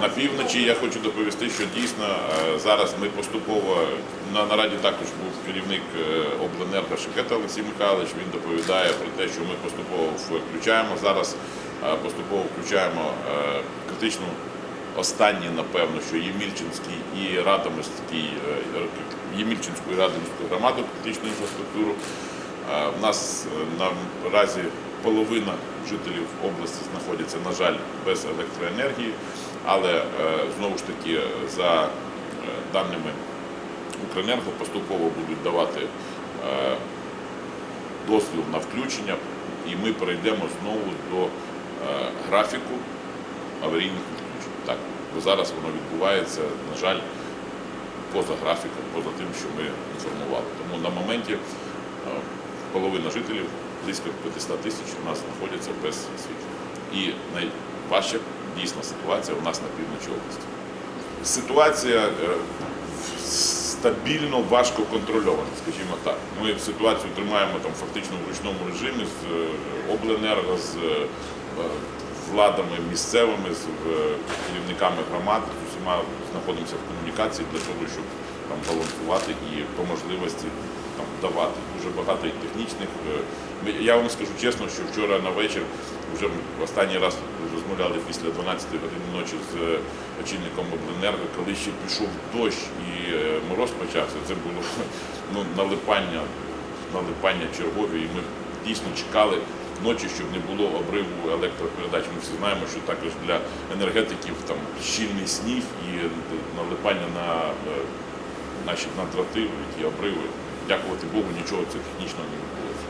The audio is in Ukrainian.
На півночі я хочу доповісти, що дійсно е, зараз ми поступово на нараді також був керівник е, обленерго Шикета Олексій Михайлович. Він доповідає про те, що ми поступово включаємо зараз, е, поступово включаємо критичну останні, напевно, що Ємільчинський і Радомирський, Ємільчинську і Радомирську громаду критичну інфраструктуру. В нас наразі половина жителів області знаходяться, на жаль, без електроенергії, але е, знову ж таки за е, даними Укренерго поступово будуть давати е, дозвіл на включення, і ми перейдемо знову до е, графіку аварійних відключень. Так, бо зараз воно відбувається, на жаль, поза графіком, поза тим, що ми інформували. Тому на моменті е, половина жителів, близько 500 тисяч, у нас знаходяться без світла. І найважча дійсна ситуація у нас на півночі області. Ситуація е, стабільно важко контрольована, скажімо так. Ми ситуацію тримаємо там фактично в ручному режимі з е, обленерго, з е, владами місцевими, з керівниками громад, з усіма знаходимося в комунікації для того, щоб там балансувати і по можливості там давати. Дуже багато і технічних. е, Я вам скажу чесно, що вчора на вечір вже останній раз розмовляли після 12 години ночі з е, очільником обленерго, коли ще пішов дощ і е, мороз почався. Це було ну, налипання, налипання чергові, і ми дійсно чекали ночі, щоб не було обриву електропередач. Ми всі знаємо, що також для енергетиків там щільний сніг і налипання на наші на дроти, ті обриви. Дякувати Богу, нічого цього технічного не відбулося.